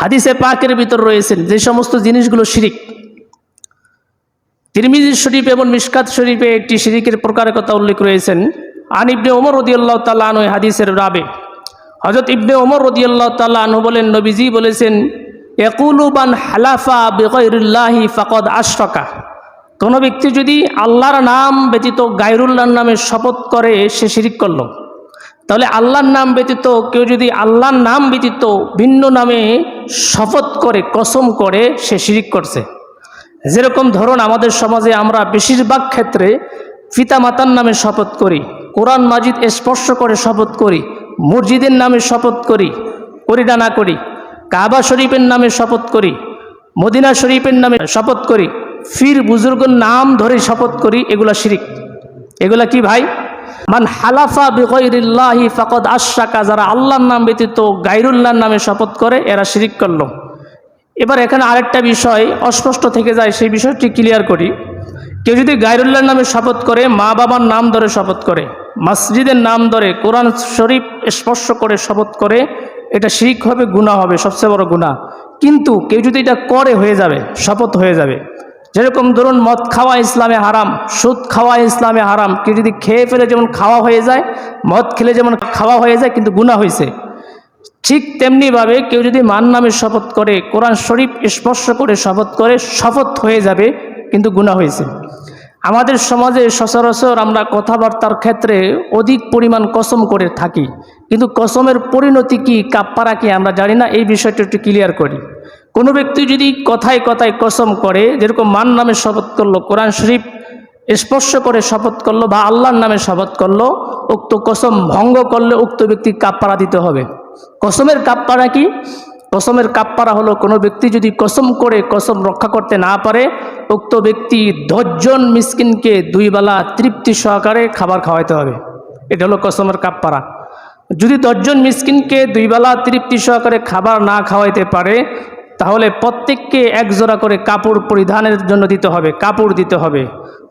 হাদিসে পাকের ভিতর রয়েছেন যে সমস্ত জিনিসগুলো শিরিক। তিরমিজি শরীফ এবং মিসকাত শরীফে একটি শিরিকের প্রকারের কথা উল্লেখ রয়েছেন। আন ইবনে ওমর রদিয়াল্লাহ তাল্লাহ আনু হাদিসের রাবে। হজরত ইবনে ওমর রদিয়াল্লাহ তাল্লাহ আনু বলেন, নবীজি বলেছেন একুলুবান হালাফা বেগৈরুল্লাহি ফাকদ আশফাকা কোনো ব্যক্তি যদি আল্লাহর নাম ব্যতীত গায়রুল্লাহর নামে শপথ করে, সে শিরিক করল। তাহলে আল্লাহর নাম ব্যতীত কেউ যদি আল্লাহর নাম ব্যতীত ভিন্ন নামে শপথ করে, কসম করে সে শিরিক করছে। যেরকম ধরুন আমাদের সমাজে আমরা বেশিরভাগ ক্ষেত্রে পিতা মাতার নামে শপথ করি, কোরআন মাজিদ স্পর্শ করে শপথ করি, মসজিদের নামে শপথ করি করি না করি, কাবা শরীফের নামে শপথ করি, মদিনা শরীফের নামে শপথ করি ফির বুজুর্গর নাম ধরে শপথ করি, এগুলা শিরিক। এগুলা কি ভাই? মান হালাফা বিগৈরিল্লাহি ফাকদ আশরাকা, যারা আল্লাহর নাম ব্যতীত গাইরুল্লাহর নামে শপথ করে, এরা শিরিক করল। এবার এখানে আরেকটা বিষয় অস্পষ্ট থেকে যায়, সেই বিষয়টি ক্লিয়ার করি। কেউ যদি গাইরুল্লাহর নামে শপথ করে, মা বাবার নাম ধরে শপথ করে, মসজিদের নাম ধরে, কোরআন শরীফ স্পর্শ করে শপথ করে, এটা শিরিক হবে গুণা হবে, সবচেয়ে বড় গুণা কিন্তু কেউ যদি এটা করে, হয়ে যাবে, শপথ হয়ে যাবে। যেরকম ধরুন মদ খাওয়া ইসলামে হারাম, সুদ খাওয়া ইসলামে হারাম, কেউ যদি খেয়ে ফেলে যেমন খাওয়া হয়ে যায়, মদ খেলে যেমন খাওয়া হয়ে যায়, কিন্তু গুণা হয়েছে ঠিক তেমনিভাবে কেউ যদি মান নামে শপথ করে, কোরআন শরীফ স্পর্শ করে শপথ করে, শপথ হয়ে যাবে, কিন্তু গুণা হয়েছে আমাদের সমাজে সচরাচর আমরা কথাবার্তার ক্ষেত্রে অধিক পরিমাণ কসম করে থাকি। কিন্তু কসমের পরিণতি কি, কাপ্পারা কি, আমরা জানি না, এই বিষয়টা একটু ক্লিয়ার করি। কোনো ব্যক্তি যদি কথায় কথায় কসম করে, যেরকম মান নামে শপথ করল, কোরআন শরীফ স্পর্শ করে শপথ করল বা আল্লাহর নামে শপথ করল, উক্ত কসম ভঙ্গ করলে উক্ত ব্যক্তি কাপ্পারা দিতে হবে। কসমের কাপ্পারা কি? কসমের কাপ্পারা হলো কোনো ব্যক্তি যদি কসম করে কসম রক্ষা করতে না পারে, উক্ত ব্যক্তি দশজন মিসকিনকে দুই বেলা তৃপ্তি সহকারে খাবার খাওয়াইতে হবে। এটা হলো কসমের কাপ্পারা। যদি দশজন মিসকিনকে দুই বেলা তৃপ্তি সহকারে খাবার না খাওয়াইতে পারে তাহলে প্রত্যেককে একজোড়া করে কাপড় পরিধানের জন্য দিতে হবে, কাপড় দিতে হবে।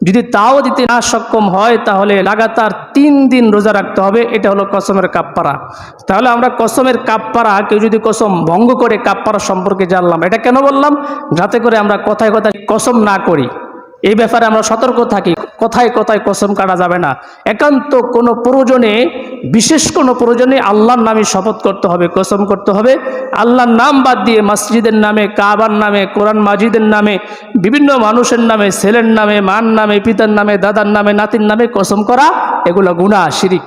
যদি তাও দিতে না সক্ষম হয়, তাহলে লাগাতার তিন দিন রোজা রাখতে হবে, এটা হলো কসমের কাপ্পারা। তাহলে আমরা কসমের কাপ্পারা, কেউ যদি কসম ভঙ্গ করে কাপ্পারা সম্পর্কে জানলাম, এটা কেন বললাম? যাতে করে আমরা কথায় কথায় কসম না করি। এই ব্যাপারে আমরা সতর্ক থাকি। কোথায় কোথায় কসম কাটা যাবে না। একান্ত কোনো প্রয়োজনে, বিশেষ কোনো প্রয়োজনে আল্লাহর নামে শপথ করতে হবে, কসম করতে হবে। আল্লাহর নাম বাদ দিয়ে মসজিদের নামে, কাবার নামে, কোরআন মাজিদের নামে, বিভিন্ন মানুষের নামে, ছেলের নামে, মার নামে, পিতার নামে, দাদার নামে, নাতির নামে কসম করা, এগুলো গুণা শিরিক।